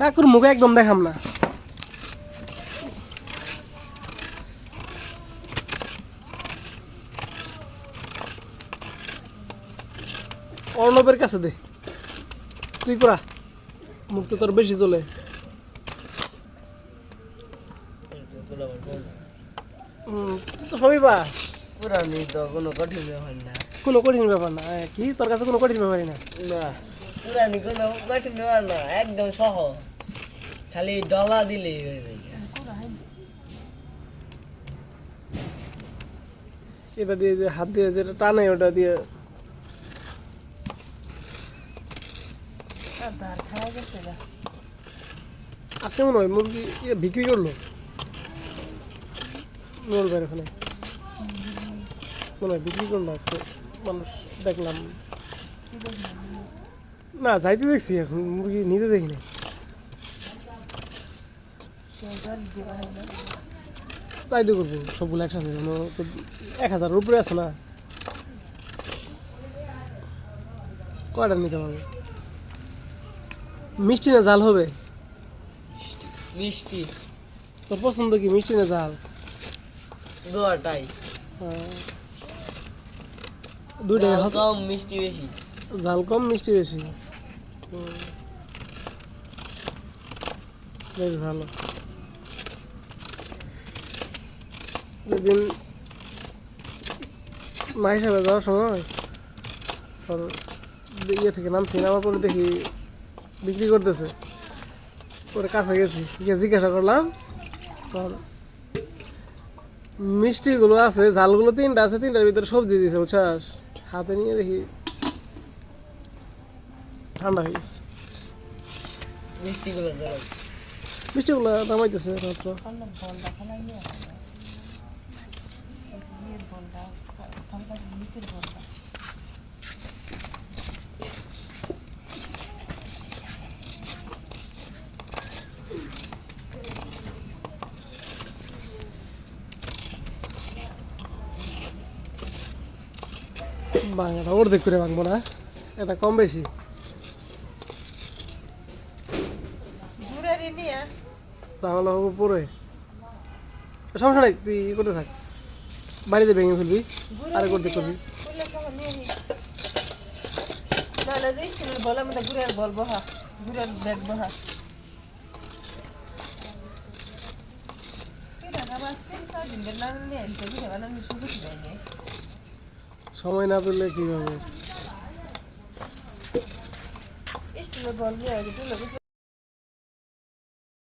কাকুর মুখে একদম দেখাম না। অর্ণবের কাছে দে। তুই করা। মুখ তো তোর বেশি চলে তো সবই পাস। পুরানি তো কোনো কঠিন ব্যাপার না। কোনো কঠিন ব্যাপার না। এ, কি? তোর কাছে কোনো কঠিন ব্যাপারই না? না পুরানি কোনো কঠিন ব্যাপার না একদম সহজ খালি ডলা দিলেই হয়ে যায়। এটা দিয়ে যে হাত দিয়ে যেটা টানে ওটা দিয়ে আজকে মনে হয় মুরগি বিক্রি করল। ভাইয়ের ওখানে মনে হয় বিক্রি করল আজকে? মানুষ দেখলাম। না যাইতে দেখছি এখন মুরগি নিতে দেখি না তাই তো করব সবগুলো একসাথে এক হাজার উপরে আছে না। কয়টা নিতে পারবে? মিষ্টি না জাল হবে? মিষ্টি। তোর পছন্দ কি মিষ্টি না জাল দোয়াটাই আহ, দুইটাই কম মিষ্টি বেশি। জাল কম মিষ্টি বেশি। বেশ ভালো। যেদিন মা হিসাবে যাওয়ার সময় ইয়ে থেকে নামছি নামার পরে দেখি বিক্রি করতেছে। পরে কাছে গেছি গিয়ে জিজ্ঞাসা করলাম তোর মিষ্টিগুলো আছে জালগুলো তিনটা আছে তিনটার ভিতরে সবজি দিয়েছে বুঝছাস? হাতে নিয়ে দেখি। ঠান্ডা হয়ে গেছে। মিষ্টিগুলো নামাইতেছে মাত্র। ভাঙাটা অর্ধেক করে ভাঙবো না। এটা কম বেশি। চাওয়ালা হব পরে। সমস্যা নাই তুই করতে থাক। বাড়িতে ভেঙে ফেলবি আর করতে করবি না সময় না পেলে কি